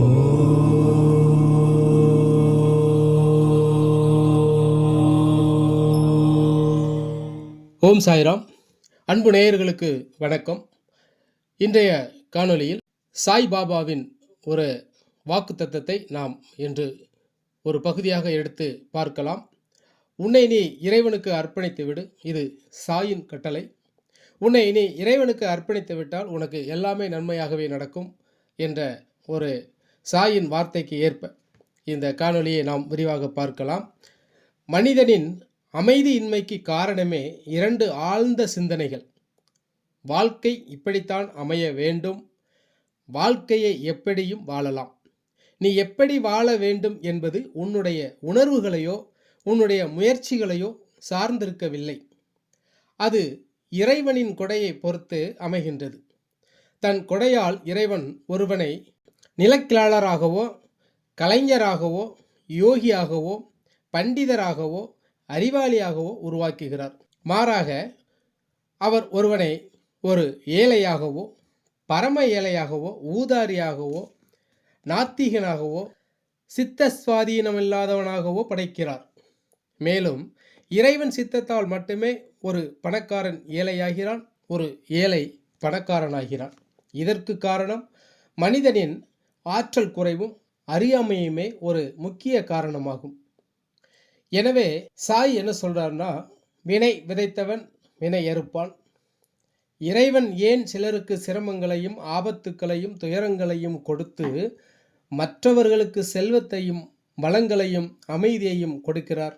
ஓம். சாய்ராம். அன்பு நேயர்களுக்கு வணக்கம். இன்றைய காணொளியில் சாய் பாபாவின் ஒரு வாக்குத்தத்தத்தை நாம் இன்று ஒரு பகுதியாக எடுத்து பார்க்கலாம். உன்னை நீ இறைவனுக்கு அர்ப்பணித்து விடு. இது சாயின் கட்டளை. உன்னை நீ இறைவனுக்கு அர்ப்பணித்து விட்டால் உனக்கு எல்லாமே நன்மையாகவே நடக்கும் என்ற ஒரு சாயின் வார்த்தைக்கு ஏற்ப இந்த காணொலியை நாம் விரிவாக பார்க்கலாம். மனிதனின் அமைதியின்மைக்கு காரணமே இரண்டு ஆழ்ந்த சிந்தனைகள். வாழ்க்கை இப்படித்தான் அமைய வேண்டும். வாழ்க்கையை எப்படியும் வாழலாம். நீ எப்படி வாழ வேண்டும் என்பது உன்னுடைய உணர்வுகளையோ உன்னுடைய முயற்சிகளையோ சார்ந்திருக்கவில்லை. அது இறைவனின் கொடையை பொறுத்து அமைகின்றது. தன் கொடையால் இறைவன் ஒருவனை நிலக்கிழாளராகவோ கலைஞராகவோ யோகியாகவோ பண்டிதராகவோ அறிவாளியாகவோ உருவாக்குகிறார். மாறாக அவர் ஒருவனை ஒரு ஏழையாகவோ பரம ஏழையாகவோ ஊதாரியாகவோ நாத்திகனாகவோ சித்த சுவாதீனமில்லாதவனாகவோ படைக்கிறார். மேலும் இறைவன் சித்தத்தால் மட்டுமே ஒரு பணக்காரன் ஏழையாகிறான் ஒரு ஏழை பணக்காரனாகிறான். இதற்கு காரணம் மனிதனின் ஆற்றல் குறைவும் அறியாமையுமே ஒரு முக்கிய காரணமாகும். எனவே சாய் என்ன சொல்கிறாருன்னா வினை விதைத்தவன் வினை அறுப்பான். இறைவன் ஏன் சிலருக்கு சிரமங்களையும் ஆபத்துக்களையும் துயரங்களையும் கொடுத்து மற்றவர்களுக்கு செல்வத்தையும் வளங்களையும் அமைதியையும் கொடுக்கிறார்?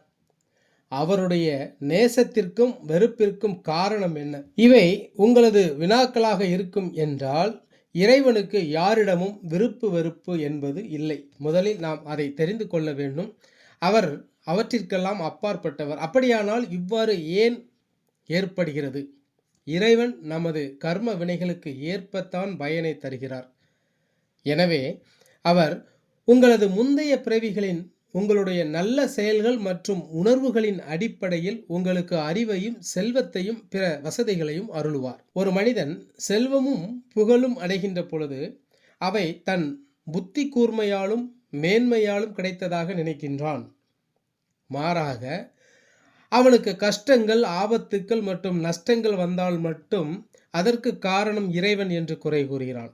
அவருடைய நேசத்திற்கும் வெறுப்பிற்கும் காரணம் என்ன? இவை உங்களது வினாக்களாக இருக்கும் என்றால் இறைவனுக்கு யாரிடமும் விருப்பு வெறுப்பு என்பது இல்லை. முதலில் நாம் அதை தெரிந்து கொள்ள வேண்டும். அவர் அவற்றிற்கெல்லாம் அப்பாற்பட்டவர். அப்படியானால் இவ்வாறு ஏன் ஏற்படுகிறது? இறைவன் நமது கர்ம வினைகளுக்கு ஏற்பத்தான் பயனை தருகிறார். எனவே அவர் உங்களது முந்தைய பிறவிகளின் உங்களுடைய நல்ல செயல்கள் மற்றும் உணர்வுகளின் அடிப்படையில் உங்களுக்கு அறிவையும் செல்வத்தையும் பிற வசதிகளையும் அருளுவார். ஒரு மனிதன் செல்வமும் புகழும் அடைகின்ற பொழுது அவை தன் புத்தி கூர்மையாலும் மேன்மையாலும் கிடைத்ததாக நினைக்கின்றான். மாறாக அவனுக்கு கஷ்டங்கள் ஆபத்துக்கள் மற்றும் நஷ்டங்கள் வந்தால் மட்டும் அதற்கு காரணம் இறைவன் என்று குறை கூறுகிறான்.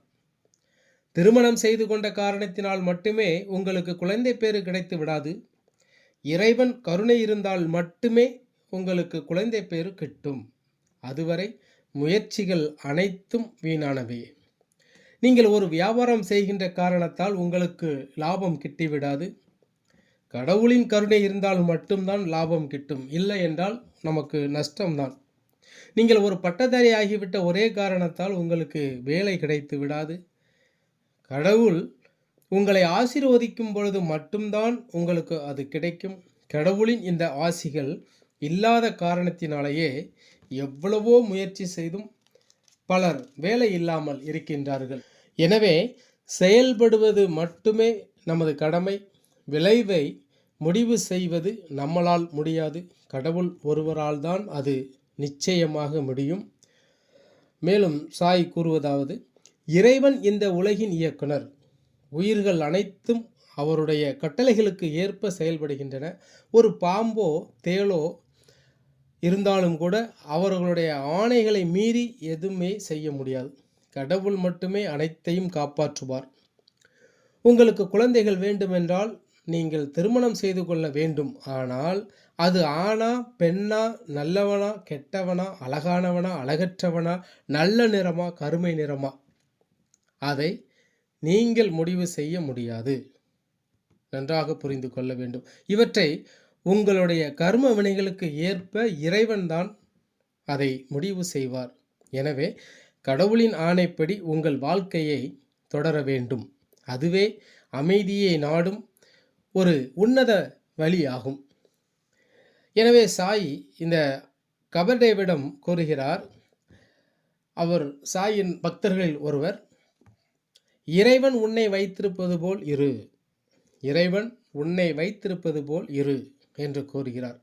திருமணம் செய்து கொண்ட காரணத்தினால் மட்டுமே உங்களுக்கு குழந்தை பேறு கிடைத்து விடாது. இறைவன் கருணை இருந்தால் மட்டுமே உங்களுக்கு குழந்தை பேறு கிட்டும். அதுவரை முயற்சிகள் அனைத்தும் வீணானவை. நீங்கள் ஒரு வியாபாரம் செய்கின்ற காரணத்தால் உங்களுக்கு லாபம் கிட்டிவிடாது. கடவுளின் கருணை இருந்தால் மட்டும்தான் லாபம் கிட்டும். இல்லை என்றால் நமக்கு நஷ்டம்தான். நீங்கள் ஒரு பட்டதாரி ஆகிவிட்ட ஒரே காரணத்தால் உங்களுக்கு வேலை கிடைத்து விடாது. கடவுள் உங்களை ஆசீர்வதிக்கும் பொழுது மட்டும்தான் உங்களுக்கு அது கிடைக்கும். கடவுளின் இந்த ஆசிகள் இல்லாத காரணத்தினாலேயே எவ்வளவோ முயற்சி செய்தும் பலர் வேலை இல்லாமல் இருக்கின்றார்கள். எனவே செயல்படுவது மட்டுமே நமது கடமை. விளைவை முடிவு செய்வது நம்மளால் முடியாது. கடவுள் ஒருவரால் தான் அது நிச்சயமாக முடியும். மேலும் சாய் கூறுவதாவது இறைவன் இந்த உலகின் இயக்குனர். உயிர்கள் அனைத்தும் அவருடைய கட்டளைகளுக்கு ஏற்ப செயல்படுகின்றன. ஒரு பாம்போ தேளோ இருந்தாலும் கூட அவர்களுடைய ஆணைகளை மீறி எதுவுமே செய்ய முடியாது. கடவுள் மட்டுமே அனைத்தையும் காப்பாற்றுவார். உங்களுக்கு குழந்தைகள் வேண்டுமென்றால் நீங்கள் திருமணம் செய்து கொள்ள வேண்டும். ஆனால் அது ஆணா பெண்ணா நல்லவனா கெட்டவனா அழகானவனா அழகற்றவனா நல்ல நிறமா கருமை நிறமா? அதை நீங்கள் முடிவு செய்ய முடியாது. நன்றாக புரிந்து கொள்ள வேண்டும். இவற்றை உங்களுடைய கர்ம வினைகளுக்கு ஏற்ப இறைவன்தான் அதை முடிவு செய்வார். எனவே கடவுளின் ஆணைப்படி உங்கள் வாழ்க்கையை தொடர வேண்டும். அதுவே அமைதியை நாடும் ஒரு உன்னத வழியாகும். எனவே சாய் இந்த கபர்டேவிடம் கூறுகிறார். அவர் சாயின் பக்தர்களில் ஒருவர் இறைவன் உன்னை வைத்திருப்பது போல் இரு. இறைவன் உன்னை வைத்திருப்பது போல் இரு என்று கூறுகிறார்.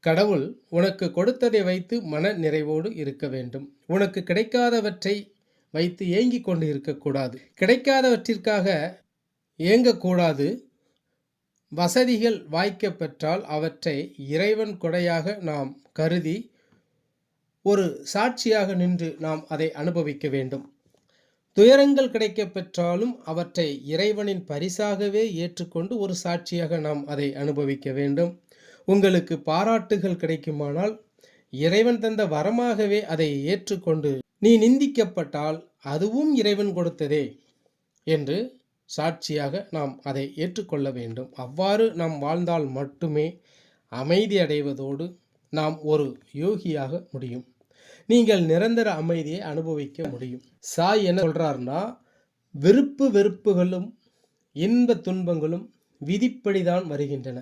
கடவுள் உனக்கு கொடுத்ததை வைத்து மன நிறைவோடு இருக்க வேண்டும். உனக்கு கிடைக்காதவற்றை வைத்து ஏங்கிக் கொண்டு இருக்கக்கூடாது. கிடைக்காதவற்றிற்காக ஏங்கக்கூடாது. வசதிகள் வாய்க்க பெற்றால் அவற்றை இறைவன் கொடையாக நாம் கருதி ஒரு சாட்சியாக நின்று நாம் அதை அனுபவிக்க வேண்டும். துயரங்கள் கிடைக்கப் பெற்றாலும் அவற்றை இறைவனின் பரிசாகவே ஏற்றுக்கொண்டு ஒரு சாட்சியாக நாம் அதை அனுபவிக்க வேண்டும். உங்களுக்கு பாராட்டுகள் கிடைக்குமானால் இறைவன் தந்த வரமாகவே அதை ஏற்றுக்கொண்டு நீ நிந்திக்கப்பட்டால் அதுவும் இறைவன் கொடுத்ததே என்று சாட்சியாக நாம் அதை ஏற்றுக்கொள்ள வேண்டும். அவ்வாறு நாம் வாழ்ந்தால் மட்டுமே அமைதி அடைவதோடு நாம் ஒரு யோகியாக முடியும். நீங்கள் நிரந்தர அமைதியை அனுபவிக்க முடியும். சாய் என்ன சொல்றாருன்னா வெறுப்பு வெறுப்புகளும் இன்ப துன்பங்களும் விதிப்படிதான் வருகின்றன.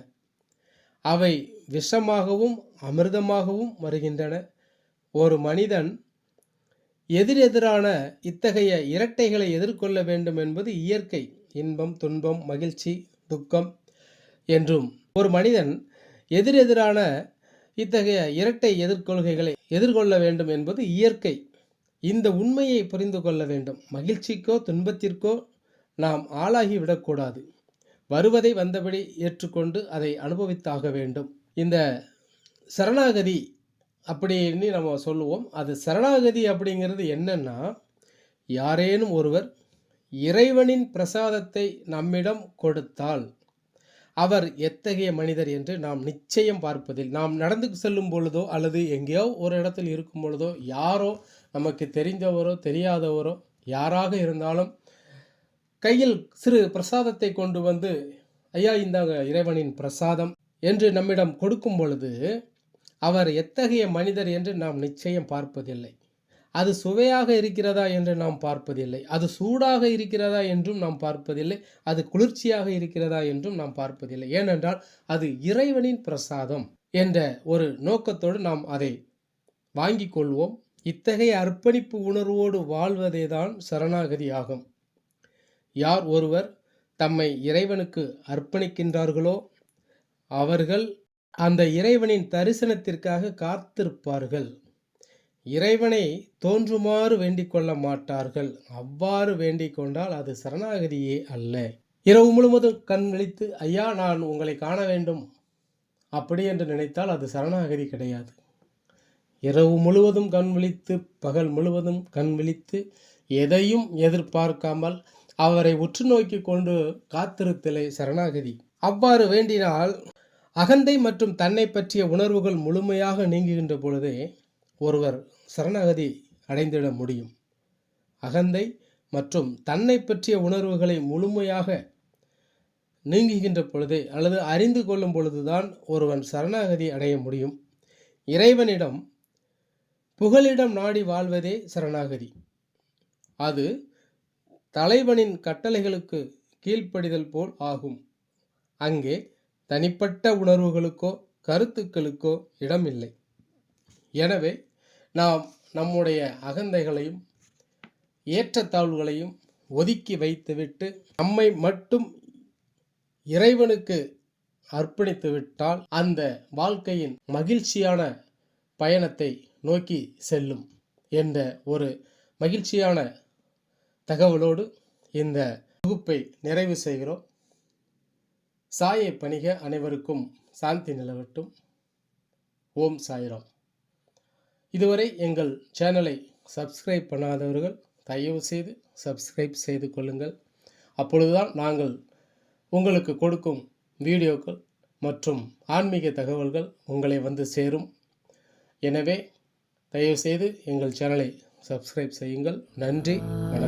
அவை விஷமாகவும் அமிர்தமாகவும் வருகின்றன. ஒரு மனிதன் எதிரெதிரான இத்தகைய இரட்டைகளை எதிர்கொள்ள வேண்டும் என்பது இயற்கை இன்பம் துன்பம் மகிழ்ச்சி துக்கம் என்றும் ஒரு மனிதன் எதிரெதிரான இத்தகைய இரட்டை எதிர்கொள்கைகளை எதிர்கொள்ள வேண்டும் என்பது இயற்கை. இந்த உண்மையை புரிந்து கொள்ள வேண்டும். மகிழ்ச்சிக்கோ துன்பத்திற்கோ நாம் ஆளாகி விடக்கூடாது. வருவதை வந்தபடி ஏற்றுக்கொண்டு அதை அனுபவித்தாக வேண்டும். இந்த சரணாகதி அப்படின்னு நம்ம சொல்லுவோம். அது சரணாகதி அப்படிங்கிறது என்னன்னா யாரேனும் ஒருவர் இறைவனின் பிரசாதத்தை நம்மிடம் கொடுத்தால் அவர் எத்தகைய மனிதர் என்று நாம் நிச்சயம் பார்ப்பதில் நாம் நடந்து செல்லும் பொழுதோ அல்லது எங்கேயோ ஒரு இடத்தில் இருக்கும் பொழுதோ யாரோ நமக்கு தெரிந்தவரோ தெரியாதவரோ யாராக இருந்தாலும் கையில் சிறு பிரசாதத்தை கொண்டு வந்து ஐயா இந்தாங்க இறைவனின் பிரசாதம் என்று நம்மிடம் கொடுக்கும் பொழுது அவர் எத்தகைய மனிதர் என்று நாம் நிச்சயம் பார்ப்பதில்லை. அது சுவையாக இருக்கிறதா என்று நாம் பார்ப்பதில்லை. அது சூடாக இருக்கிறதா என்றும் நாம் பார்ப்பதில்லை. அது குளிர்ச்சியாக இருக்கிறதா என்றும் நாம் பார்ப்பதில்லை. ஏனென்றால் அது இறைவனின் பிரசாதம் என்ற ஒரு நோக்கத்தோடு நாம் அதை வாங்கிக் கொள்வோம். இத்தகைய அர்ப்பணிப்பு உணர்வோடு வாழ்வதே தான் சரணாகதி ஆகும். யார் ஒருவர் தம்மை இறைவனுக்கு அர்ப்பணிக்கின்றார்களோ அவர்கள் அந்த இறைவனின் தரிசனத்திற்காக காத்திருப்பார்கள். இறைவனை தோன்றுமாறு வேண்டிக் கொள்ள மாட்டார்கள். அவ்வாறு வேண்டிக் கொண்டால் அது சரணாகதியே அல்ல. இரவு முழுவதும் கண் விழித்து ஐயா நான் உங்களை காண வேண்டும். அப்படி என்று நினைத்தால் அது சரணாகதி கிடையாது. இரவு முழுவதும் கண் விழித்து பகல் முழுவதும் கண் விழித்து எதையும் எதிர்பார்க்காமல் அவரை உற்று நோக்கி கொண்டு காத்திருத்தலை சரணாகதி. அவ்வாறு வேண்டினால் அகந்தை மற்றும் தன்னை பற்றிய உணர்வுகள் முழுமையாக நீங்குகின்ற பொழுதே ஒருவர் சரணாகதி அடைந்திட முடியும். அகந்தை மற்றும் தன்னை பற்றிய உணர்வுகளை முழுமையாக நீங்குகின்ற பொழுதே அல்லது அறிந்து கொள்ளும் பொழுதுதான் ஒருவன் சரணாகதி அடைய முடியும். இறைவனிடம் புகலிடம் நாடி வாழ்வதே சரணாகதி. அது தலைவனின் கட்டளைகளுக்கு கீழ்ப்படிதல் போல் ஆகும். அங்கே தனிப்பட்ட உணர்வுகளுக்கோ கருத்துக்களுக்கோ இடமில்லை. எனவே நாம் நம்முடைய அகந்தைகளையும் ஏற்றத்தாழ்வுகளையும் ஒதுக்கி வைத்துவிட்டு நம்மை மட்டும் இறைவனுக்கு அர்ப்பணித்து விட்டால் அந்த வாழ்க்கையின் மகிழ்ச்சியான பயணத்தை நோக்கி செல்லும் என்ற ஒரு மகிழ்ச்சியான தகவலோடு இந்த தொகுப்பை நிறைவு செய்கிறோம். சாயை பணிக அனைவருக்கும் சாந்தி நிலவட்டும். ஓம் சாய்ராம். இதுவரை எங்கள் சேனலை சப்ஸ்கிரைப் பண்ணாதவர்கள் தயவு செய்து சப்ஸ்கிரைப் செய்து கொள்ளுங்கள். அப்பொழுதுதான் நாங்கள் உங்களுக்கு கொடுக்கும் வீடியோக்கள் மற்றும் ஆன்மீக தகவல்கள் உங்களை வந்து சேரும். எனவே தயவுசெய்து எங்கள் சேனலை சப்ஸ்கிரைப் செய்யுங்கள். நன்றி வணக்கம்.